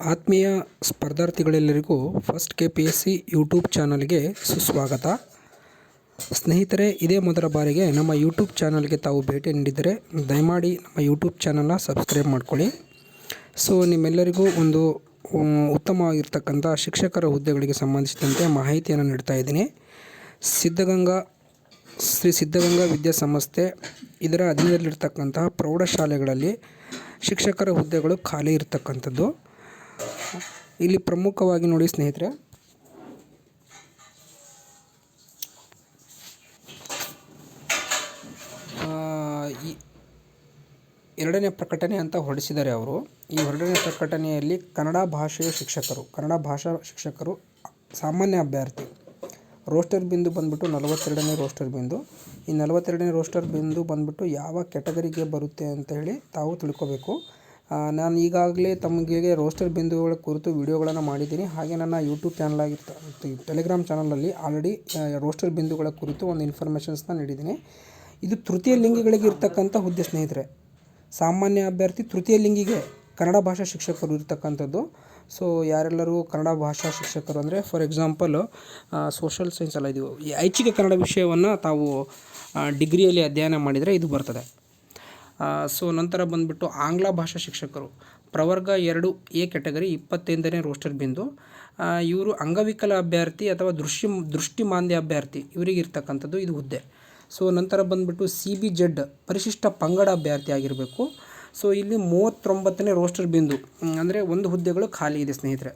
ಆತ್ಮೀಯ ಸ್ಪರ್ಧಾರ್ಥಿಗಳೆಲ್ಲರಿಗೂ first K P S C YouTube ಚಾನಲ್ಗೆ ಸುಸ್ವಾಗತ. ಸ್ನೇಹಿತರೆ, ಇದೇ ಮೊದಲ ಬಾರಿಗೆ ನಮ್ಮ ಯೂಟ್ಯೂಬ್ ಚಾನಲ್ಗೆ ತಾವು ಭೇಟಿ ನೀಡಿದರೆ ದಯಮಾಡಿ ನಮ್ಮ ಯೂಟ್ಯೂಬ್ ಚಾನಲ್ನ ಸಬ್ಸ್ಕ್ರೈಬ್ ಮಾಡ್ಕೊಳ್ಳಿ. ಸೊ, ನಿಮ್ಮೆಲ್ಲರಿಗೂ ಒಂದು ಉತ್ತಮವಾಗಿರ್ತಕ್ಕಂಥ ಶಿಕ್ಷಕರ ಹುದ್ದೆಗಳಿಗೆ ಸಂಬಂಧಿಸಿದಂತೆ ಮಾಹಿತಿಯನ್ನು ನೀಡ್ತಾ ಇದ್ದೀನಿ. ಸಿದ್ಧಗಂಗಾ, ಶ್ರೀ ಸಿದ್ಧಗಂಗಾ ವಿದ್ಯಾಸಂಸ್ಥೆ, ಇದರ ಅಧೀನದಲ್ಲಿರ್ತಕ್ಕಂತಹ ಪ್ರೌಢಶಾಲೆಗಳಲ್ಲಿ ಶಿಕ್ಷಕರ ಹುದ್ದೆಗಳು ಖಾಲಿ ಇರತಕ್ಕಂಥದ್ದು. ಇಲ್ಲಿ ಪ್ರಮುಖವಾಗಿ ನೋಡಿ ಸ್ನೇಹಿತರೆ. ಎರಡನೇ ಪ್ರಕಟಣೆ ಅಂತ ಹೊರಡಿಸಿದ್ದಾರೆ ಅವರು. ಈ ಎರಡನೇ ಪ್ರಕಟಣೆಯಲ್ಲಿ ಕನ್ನಡ ಭಾಷೆಯ ಶಿಕ್ಷಕರು, ಕನ್ನಡ ಭಾಷಾ ಶಿಕ್ಷಕರು, ಸಾಮಾನ್ಯ ಅಭ್ಯರ್ಥಿ, ರೋಸ್ಟರ್ ಬಿಂದು ಬಂದ್ಬಿಟ್ಟು ನಲವತ್ತೆರಡನೇ ರೋಸ್ಟರ್ ಬಿಂದು. ಈ ನಲವತ್ತೆರಡನೇ ರೋಸ್ಟರ್ ಬಿಂದು ಬಂದುಬಿಟ್ಟು ಯಾವ ಕೆಟಗರಿಗೆ ಬರುತ್ತೆ ಅಂತ ಹೇಳಿ ತಾವು ತಿಳ್ಕೊಬೇಕು. ನಾನು ಈಗಾಗಲೇ ತಮಗೆ ರೋಸ್ಟರ್ ಬಿಂದುಗಳ ಕುರಿತು ವಿಡಿಯೋಗಳನ್ನು ಮಾಡಿದ್ದೀನಿ. ಹಾಗೆ ನನ್ನ ಯೂಟ್ಯೂಬ್ ಚಾನಲ್ ಆಗಿರ್ತ ಟೆಲಿಗ್ರಾಮ್ ಚಾನಲಲ್ಲಿ ಆಲ್ರೆಡಿ ರೋಸ್ಟರ್ ಬಿಂದುಗಳ ಕುರಿತು ಒಂದು ಇನ್ಫಾರ್ಮೇಷನ್ಸ್ನ ನೀಡಿದ್ದೀನಿ. ಇದು ತೃತೀಯ ಲಿಂಗಿಗಳಿಗೆ ಇರ್ತಕ್ಕಂಥ ಹುದ್ದೆ ಸ್ನೇಹಿತರೆ. ಸಾಮಾನ್ಯ ಅಭ್ಯರ್ಥಿ ತೃತೀಯ ಲಿಂಗಿಗೆ ಕನ್ನಡ ಭಾಷಾ ಶಿಕ್ಷಕರು ಇರ್ತಕ್ಕಂಥದ್ದು. ಸೊ ಯಾರೆಲ್ಲರೂ ಕನ್ನಡ ಭಾಷಾ ಶಿಕ್ಷಕರು ಅಂದರೆ ಫಾರ್ ಎಕ್ಸಾಂಪಲ್ ಸೋಷಲ್ ಸೈನ್ಸ್ ಅಲ್ಲ, ಇದು ಐಚ್ಛಿಕ ಕನ್ನಡ ವಿಷಯವನ್ನು ತಾವು ಡಿಗ್ರಿಯಲ್ಲಿ ಅಧ್ಯಯನ ಮಾಡಿದರೆ ಇದು ಬರ್ತದೆ. ಸೊ ನಂತರ ಬಂದುಬಿಟ್ಟು ಆಂಗ್ಲ ಭಾಷಾ ಶಿಕ್ಷಕರು. ಪ್ರವರ್ಗ ಎರಡು ಎ ಕೆಟಗರಿ ಇಪ್ಪತ್ತೈದನೇ ರೋಸ್ಟರ್ ಬಿಂದು. ಇವರು ಅಂಗವಿಕಲ ಅಭ್ಯರ್ಥಿ ಅಥವಾ ದೃಷ್ಟಿ ದೃಷ್ಟಿಮಾಂದ್ಯ ಅಭ್ಯರ್ಥಿ. ಇವರಿಗೆ ಇರ್ತಕ್ಕಂಥದ್ದು ಇದು ಹುದ್ದೆ. ಸೊ ನಂತರ ಬಂದುಬಿಟ್ಟು ಸಿ ಬಿ ಜೆಡ್ ಪರಿಶಿಷ್ಟ ಪಂಗಡ ಅಭ್ಯರ್ಥಿ ಆಗಿರಬೇಕು. ಸೊ ಇಲ್ಲಿ ಮೂವತ್ತೊಂಬತ್ತನೇ ರೋಸ್ಟರ್ ಬಿಂದು ಅಂದರೆ ಒಂದು ಹುದ್ದೆಗಳು ಖಾಲಿ ಇದೆ ಸ್ನೇಹಿತರೆ.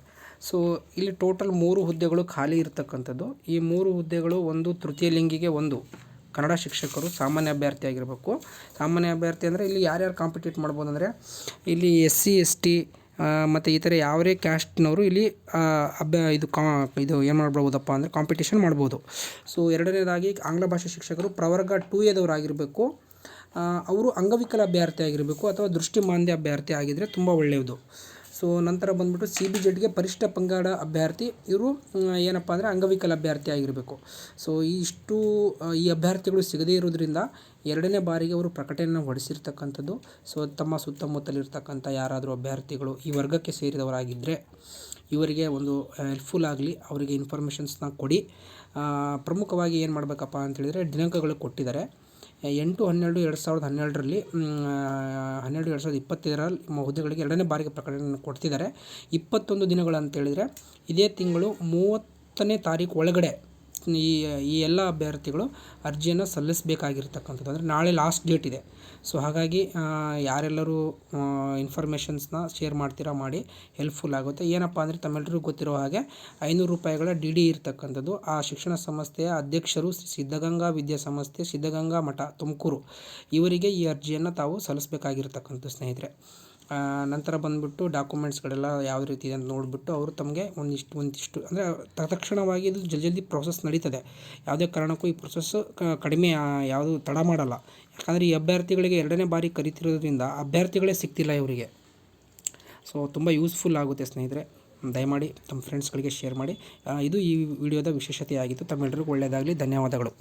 ಸೊ ಇಲ್ಲಿ ಟೋಟಲ್ ಮೂರು ಹುದ್ದೆಗಳು ಖಾಲಿ ಇರತಕ್ಕಂಥದ್ದು. ಈ ಮೂರು ಹುದ್ದೆಗಳು ಒಂದು ತೃತೀಯ ಲಿಂಗಿಗೆ ಒಂದು. ಕನ್ನಡ ಶಿಕ್ಷಕರು ಸಾಮಾನ್ಯ ಅಭ್ಯರ್ಥಿ ಆಗಿರಬೇಕು. ಸಾಮಾನ್ಯ ಅಭ್ಯರ್ಥಿ ಅಂದರೆ ಇಲ್ಲಿ ಯಾರ್ಯಾರು ಕಾಂಪಿಟೇಟ್ ಮಾಡ್ಬೋದು ಅಂದರೆ ಇಲ್ಲಿ ಎಸ್ ಸಿ ಎಸ್ ಟಿ ಮತ್ತು ಇತರೆ ಯಾವುದೇ ಕ್ಯಾಸ್ಟ್ನವರು ಇಲ್ಲಿ ಅಭ್ಯ, ಇದು ಕಾ, ಇದು ಏನು ಮಾಡ್ಬೋದಪ್ಪ ಅಂದರೆ ಕಾಂಪಿಟೇಷನ್ ಮಾಡ್ಬೋದು. ಸೊ ಎರಡನೇದಾಗಿ ಆಂಗ್ಲ ಭಾಷೆ ಶಿಕ್ಷಕರು ಪ್ರವರ್ಗ ಟೂ ಎದವರಾಗಿರಬೇಕು ಅವರು ಅಂಗವಿಕಲ ಅಭ್ಯರ್ಥಿ ಆಗಿರಬೇಕು ಅಥವಾ ದೃಷ್ಟಿಮಾಂದ್ಯ ಅಭ್ಯರ್ಥಿ ಆಗಿದ್ದರೆ ತುಂಬ ಒಳ್ಳೆಯದು. ಸೊ ನಂತರ ಬಂದ್ಬಿಟ್ಟು ಸಿ ಬಿ ಜೆಡ್ಗೆ ಪರಿಷ್ಠ ಪಂಗಡ ಅಭ್ಯರ್ಥಿ. ಇವರು ಏನಪ್ಪ ಅಂದರೆ ಅಂಗವಿಕಲ ಅಭ್ಯರ್ಥಿ ಆಗಿರಬೇಕು. ಸೊ ಇಷ್ಟು ಈ ಅಭ್ಯರ್ಥಿಗಳು ಸಿಗದೇ ಇರೋದ್ರಿಂದ ಎರಡನೇ ಬಾರಿಗೆ ಅವರು ಪ್ರಕಟಣೆಯನ್ನು ಹೊಡೆಸಿರ್ತಕ್ಕಂಥದ್ದು. ಸೊ ತಮ್ಮ ಸುತ್ತಮುತ್ತಲಿರ್ತಕ್ಕಂಥ ಯಾರಾದರೂ ಅಭ್ಯರ್ಥಿಗಳು ಈ ವರ್ಗಕ್ಕೆ ಸೇರಿದವರಾಗಿದ್ದರೆ ಇವರಿಗೆ ಒಂದು ಹೆಲ್ಪ್ಫುಲ್ ಆಗಲಿ, ಅವರಿಗೆ ಇನ್ಫಾರ್ಮೇಷನ್ಸ್ನ ಕೊಡಿ. ಪ್ರಮುಖವಾಗಿ ಏನು ಮಾಡಬೇಕಪ್ಪ ಅಂತೇಳಿದರೆ ದಿನಾಂಕಗಳು ಕೊಟ್ಟಿದ್ದಾರೆ. ಎಂಟು, ಹನ್ನೆರಡು, ಎರಡು ಸಾವಿರದ ಹನ್ನೆರಡರಲ್ಲಿ ಹನ್ನೆರಡು, ಎರಡು ಸಾವಿರದ ಇಪ್ಪತ್ತೈದರಲ್ಲಿ ಹುದ್ದೆಗಳಿಗೆ ಎರಡನೇ ಬಾರಿಗೆ ಪ್ರಕಟಣೆ ಕೊಡ್ತಿದ್ದಾರೆ. ಇಪ್ಪತ್ತೊಂದು ದಿನಗಳು ಅಂತೇಳಿದರೆ ಇದೇ ತಿಂಗಳು ಮೂವತ್ತನೇ ತಾರೀಕು ಒಳಗಡೆ ಈ ಈ ಎಲ್ಲ ಅಭ್ಯರ್ಥಿಗಳು ಅರ್ಜಿಯನ್ನು ಸಲ್ಲಿಸಬೇಕಾಗಿರ್ತಕ್ಕಂಥದ್ದು. ಅಂದರೆ ನಾಳೆ ಲಾಸ್ಟ್ ಡೇಟ್ ಇದೆ. ಸೊ ಹಾಗಾಗಿ ಯಾರೆಲ್ಲರೂ ಇನ್ಫಾರ್ಮೇಷನ್ಸ್ನ ಶೇರ್ ಮಾಡ್ತೀರಾ ಮಾಡಿ ಹೆಲ್ಪ್ಫುಲ್ ಆಗುತ್ತೆ. ಏನಪ್ಪ ಅಂದರೆ ತಮ್ಮೆಲ್ಲರಿಗೂ ಗೊತ್ತಿರೋ ಹಾಗೆ ಐನೂರು ರೂಪಾಯಿಗಳ ಡಿ ಡಿ ಇರ್ತಕ್ಕಂಥದ್ದು. ಆ ಶಿಕ್ಷಣ ಸಂಸ್ಥೆಯ ಅಧ್ಯಕ್ಷರು ಸಿದ್ಧಗಂಗಾ ವಿದ್ಯಾಸಂಸ್ಥೆ ಸಿದ್ಧಗಂಗಾ ಮಠ ತುಮಕೂರು. ಇವರಿಗೆ ಈ ಅರ್ಜಿಯನ್ನು ತಾವು ಸಲ್ಲಿಸಬೇಕಾಗಿರ್ತಕ್ಕಂಥದ್ದು, ಸ್ನೇಹಿತರೆ. ನಂತರ ಬಂದುಬಿಟ್ಟು ಡಾಕ್ಯುಮೆಂಟ್ಸ್ಗಳೆಲ್ಲ ಯಾವ ರೀತಿ ಇದೆ ಅಂತ ನೋಡಿಬಿಟ್ಟು ಅವರು ತಮಗೆ ಒಂದಿಷ್ಟು ಒಂದಿಷ್ಟು, ಅಂದರೆ ತತ್ಕ್ಷಣವಾಗಿ ಇದು ಜಲ್ದಿ ಜಲ್ದಿ ಪ್ರೋಸೆಸ್ ನಡೀತದೆ. ಯಾವುದೇ ಕಾರಣಕ್ಕೂ ಈ ಪ್ರೊಸೆಸ್ಸು ಕಡಿಮೆ ಯಾವುದು ತಡ ಮಾಡಲ್ಲ. ಯಾಕಂದರೆ ಈ ಅಭ್ಯರ್ಥಿಗಳಿಗೆ ಎರಡನೇ ಬಾರಿ ಕರಿತಿರೋದ್ರಿಂದ ಅಭ್ಯರ್ಥಿಗಳೇ ಸಿಗ್ತಿಲ್ಲ ಇವರಿಗೆ. ಸೊ ತುಂಬ ಯೂಸ್ಫುಲ್ ಆಗುತ್ತೆ ಸ್ನೇಹಿತರೆ. ದಯಮಾಡಿ ತಮ್ಮ ಫ್ರೆಂಡ್ಸ್ಗಳಿಗೆ ಶೇರ್ ಮಾಡಿ. ಇದು ಈ ವಿಡಿಯೋದ ವಿಶೇಷತೆಯಾಗಿತ್ತು. ತಮ್ಮೆಲ್ಲರಿಗೂ ಒಳ್ಳೆಯದಾಗಲಿ. ಧನ್ಯವಾದಗಳು.